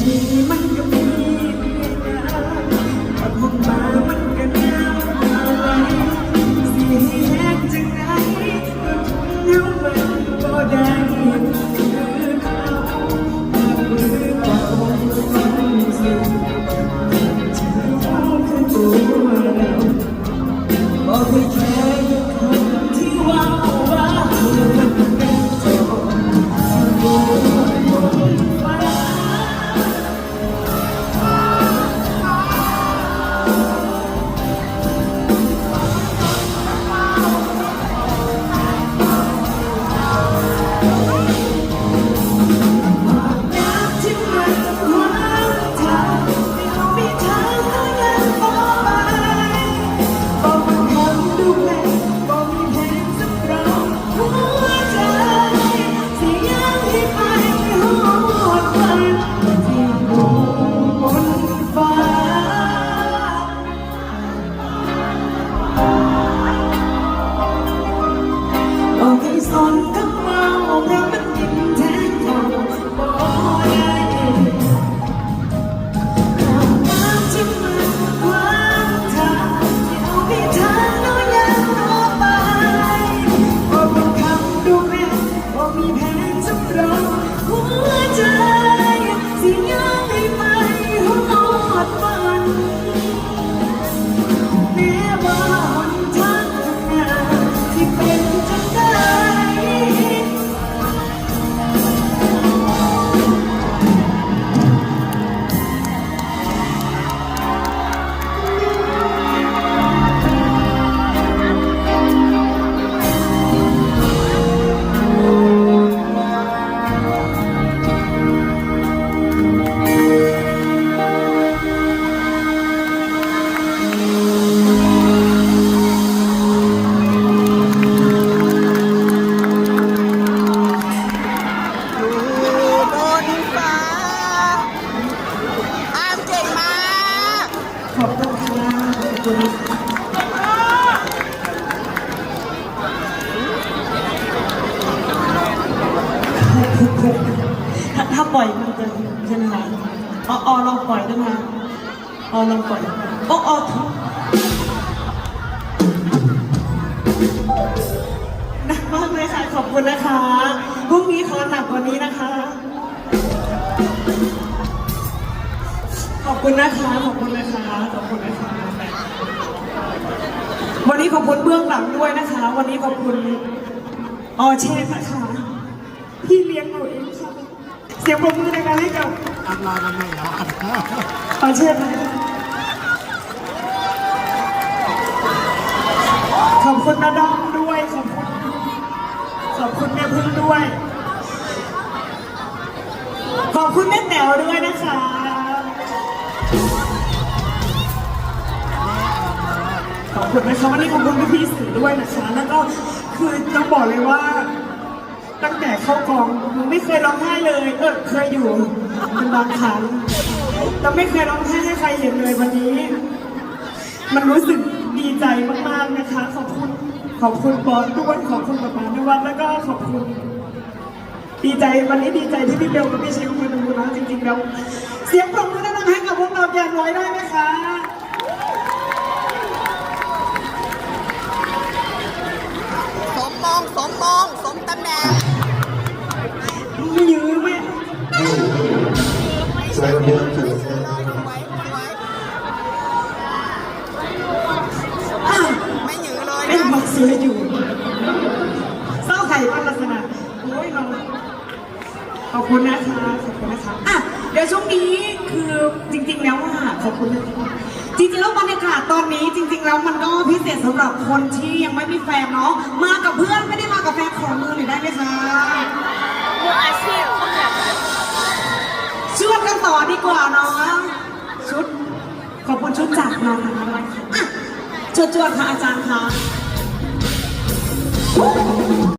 ทีมันก็มีเพียงเราถ้ามองมามันก็หนาอะไรสิแห้จังไหนก็ทนแล้วมันบ่ได้คือเขาความมือเก่าความสุขเธอเขาคืตัวเราบอกให้ ถ้าปล่อยมันจะจะหมคะออออลองปล่อยด้ไหมออลองปล่อยโอ้ออทุกหนักมากเลยค่ะขอบคุณนะคะพรุ่งนี้ขอหนักกว่านี้นะคะ ขอบคุณนะคะ ขอบคุณนะคะ ขอบคุณนะคะ วันนี้ขอบคุณเบื้องหลังด้วยนะคะ วันนี้ขอบคุณออเชฟนะคะ พี่เลี้ยงหนูเองค่ะ เสียงปรบมือในการให้กับอัพไลน์กันไม่แล้วออเชฟนะคะขอบคุณนาดอมด้วย ขอบคุณ ขอบคุณแม่พึ่งด้วย ขอบคุณแม่แต๋วด้วยนะคะ ขอบคุณนะคะวันนี้ขอบคุณพี่พี่ๆสื่อด้วยนะคะ แล้วก็คือต้องบอกเลยว่า ตั้งแต่เข้ากองหนูไม่เคยร้องไห้เลย เออเคยอยู่เป็นบางครั้งแต่ไม่เคยร้องไห้ให้ใครเห็นเลยวันนี้ มันรู้สึกดีใจมากๆนะคะ ขอบคุณขอบคุณบอสด้วยขอบคุณป๊าป๊านวัดแล้วก็ขอบคุณดีใจวันนี้ดีใจที่พี่เบลกับพี่เชฟมาดูนะจริงๆแล้วเสียงปรบมือดังๆให้กับพวกเราอย่างน้อยได้ไหมคะ วยเดิมสวยสวยสวยไม่หยือเลยไม่นะบอกสวยอยู่เศร้าไข่บ้าลักษณะโอ้ยเราขอบคุณนะคะขอบคุณนะคะอะเดี๋ยวช่วงนี้คือจริง ๆ แล้วอะขอบคุณนะคะจริงๆแล้วบรรยากาศตอนนี้จริง ๆ แล้วมันก็พิเศษสำหรับคนที่ยังไม่มีแฟนเนาะมากับเพื่อนไม่ได้มากับแฟนขอมือหน่อยได้ไหมคะ ก่อดีกว่าน้องชุด ขอบคุณชุดจากน้องนะคะด้วยค่ะอะจวดๆค่ะอาจารย์ค่ะ